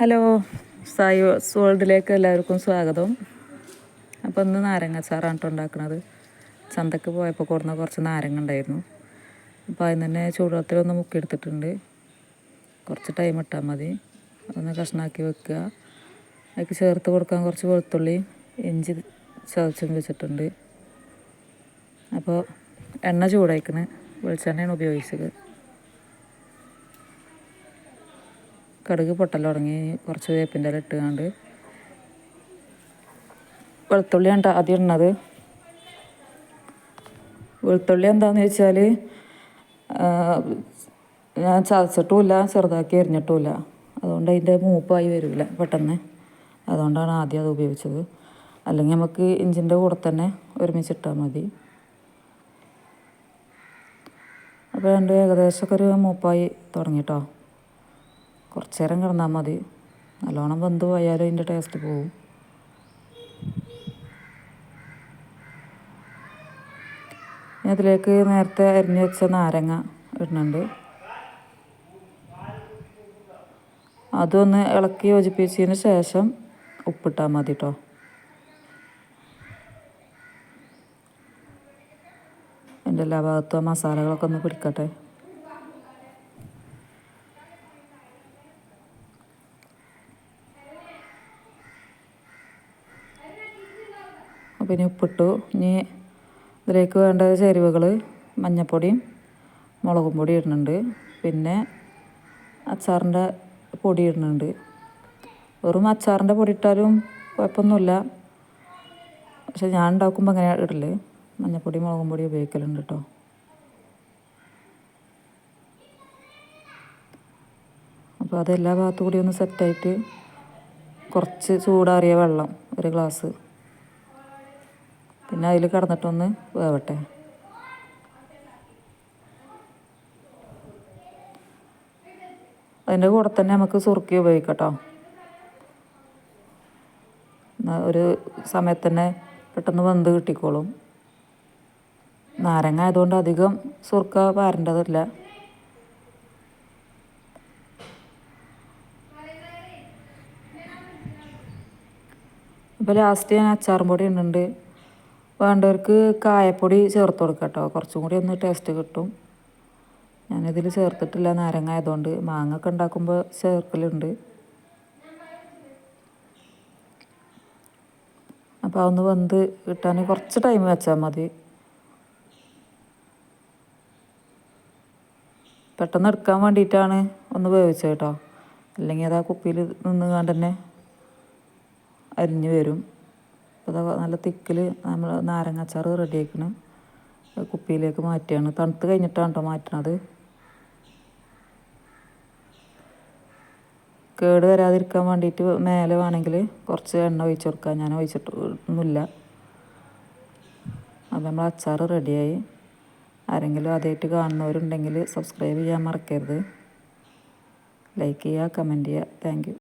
Hello Sai വേൾഡിലേക്ക് എല്ലാവർക്കും സ്വാഗതം. അപ്പോൾ ഇന്ന് നാരങ്ങ അച്ചാറാണ് കേട്ടോ ഉണ്ടാക്കുന്നത് ചന്തക്ക് പോയപ്പോൾ കൊടുന്ന കുറച്ച് നാരങ്ങ ഉണ്ടായിരുന്നു. അപ്പോൾ അതിന് തന്നെ ചൂടുവെള്ളത്തിലൊന്ന് മുക്കിയെടുത്തിട്ടുണ്ട്. കുറച്ച് ടൈം ഇട്ടാൽ മതി. ഒന്ന് കഷ്ണാക്കി വെക്കുക. അതിലേക്ക് ചേർത്ത് കൊടുക്കാൻ കുറച്ച് വെളുത്തുള്ളി ഇഞ്ചി ചതച്ചും വെച്ചിട്ടുണ്ട്. അപ്പോൾ എണ്ണ ചൂടായിക്കണ്. വെളിച്ചെണ്ണയാണ് ഉപയോഗിച്ചത്. കടുക് പൊട്ടൽ തുടങ്ങി. കുറച്ച് വേപ്പിന്റെ ഇല ഇട്ടുകൊണ്ട് വെളുത്തുള്ളിയാണ് ട്ടോ ആദ്യം ഇടണത്. വെളുത്തുള്ളി എന്താണെന്ന് വെച്ചാൽ ഞാൻ ചതച്ചിട്ടുമില്ല ചെറുതാക്കി എരിഞ്ഞിട്ടുമില്ല. അതുകൊണ്ട് അതിന്റെ മൂപ്പായി വരില്ല പെട്ടെന്ന്. അതുകൊണ്ടാണ് ആദ്യം അത് ഉപയോഗിച്ചത്. അല്ലെങ്കിൽ നമുക്ക് ഇഞ്ചിന്റെ കൂടെ തന്നെ ഒരുമിച്ചിട്ടാൽ മതി. അപ്പോൾ രണ്ട് ഏകദേശമൊക്കെ ഒരു മൂപ്പായി തുടങ്ങിട്ടോ കുറച്ച് നേരം കിടന്നാൽ മതി. നല്ലോണം വെന്ത് പോയാലും അതിന്റെ ടേസ്റ്റ് പോവും. ഇനി അതിലേക്ക് നേരത്തെ അരിഞ്ഞു വെച്ച നാരങ്ങ ഇടുന്നുണ്ട്. അതൊന്ന് ഇളക്കി യോജിപ്പിച്ചതിന് ശേഷം ഉപ്പിട്ടാൽ മതി കേട്ടോ എന്റെ എല്ലാ ഭാഗത്തും ആ മസാലകളൊക്കെ ഒന്ന് പിടിക്കട്ടെ. ഇനി ഉപ്പിട്ടു. ഇനി ഇതിലേക്ക് വേണ്ട ചേരുവകൾ മഞ്ഞൾപ്പൊടിയും മുളകും പൊടി ഇടുന്നുണ്ട്. പിന്നെ അച്ചാറിന്റെ പൊടി ഇടുന്നുണ്ട്. വെറും അച്ചാറിന്റെ പൊടി ഇട്ടാലും കുഴപ്പമൊന്നുമില്ല. പക്ഷെ ഞാൻ ഉണ്ടാക്കുമ്പോൾ അങ്ങനെ ഇടൽ. മഞ്ഞൾപ്പൊടി മുളകും പൊടി ഉപയോഗിക്കലുണ്ട് കേട്ടോ. അപ്പോൾ അതെല്ലാ ഭാഗത്തു കൂടി ഒന്ന് സെറ്റായിട്ട് കുറച്ച് ചൂടാറിയ വെള്ളം ഒരു ഗ്ലാസ് പിന്നെ അതിൽ കിടന്നിട്ടൊന്ന് വേവട്ടെ. അതിന്റെ കൂടെ തന്നെ നമുക്ക് സുറുക്കി ഉപയോഗിക്കട്ടോ ഒരു സമയത്ത് തന്നെ പെട്ടെന്ന് വെന്ത് കിട്ടിക്കോളും. നാരങ്ങ ആയതുകൊണ്ട് അധികം സുറുക്ക പാരേണ്ടതില്ല. അപ്പോൾ ലാസ്റ്റ് ഞാൻ അച്ചാറും പൊടി ഇടുന്നുണ്ട് വേണ്ടവർക്ക് കായപ്പൊടി ചേർത്ത് കൊടുക്കാം കേട്ടോ കുറച്ചും കൂടി ഒന്ന് ടേസ്റ്റ് കിട്ടും. ഞാനിതിൽ ചേർത്തിട്ടില്ല. നാരങ്ങ ആയതുകൊണ്ട് മാങ്ങ ഒക്കെ ഉണ്ടാക്കുമ്പോൾ ചേർക്കലുണ്ട്. അപ്പോൾ അതൊന്ന് വെന്ത് കിട്ടാൻ കുറച്ച് ടൈം വെച്ചാൽ മതി. പെട്ടെന്ന് എടുക്കാൻ വേണ്ടിയിട്ടാണ് ഒന്ന് വേവിച്ചത് കേട്ടോ അല്ലെങ്കിൽ അത് ആ കുപ്പിയിൽ നിന്ന് കണ്ട് അരിഞ്ഞ് വരും. അപ്പോൾ നല്ല തിക്കിൽ നമ്മൾ നാരങ്ങ അച്ചാർ റെഡി ആക്കണം കുപ്പിയിലേക്ക് മാറ്റുകയാണ് തണുത്ത് കഴിഞ്ഞിട്ടാണ് കേട്ടോ മാറ്റണത്. കേട് വരാതിരിക്കാൻ വേണ്ടിയിട്ട് മേലെ വേണമെങ്കിൽ കുറച്ച് എണ്ണ ഒഴിച്ച് കൊടുക്കാം. ഞാൻ ഒഴിച്ചിട്ട് ഒന്നുമില്ല അപ്പോൾ നമ്മൾ അച്ചാർ റെഡിയായി. ആരെങ്കിലും ആദ്യമായിട്ട് കാണുന്നവരുണ്ടെങ്കിൽ സബ്സ്ക്രൈബ് ചെയ്യാൻ മറക്കരുത്. ലൈക്ക് ചെയ്യുക കമന്റ് ചെയ്യുക. താങ്ക്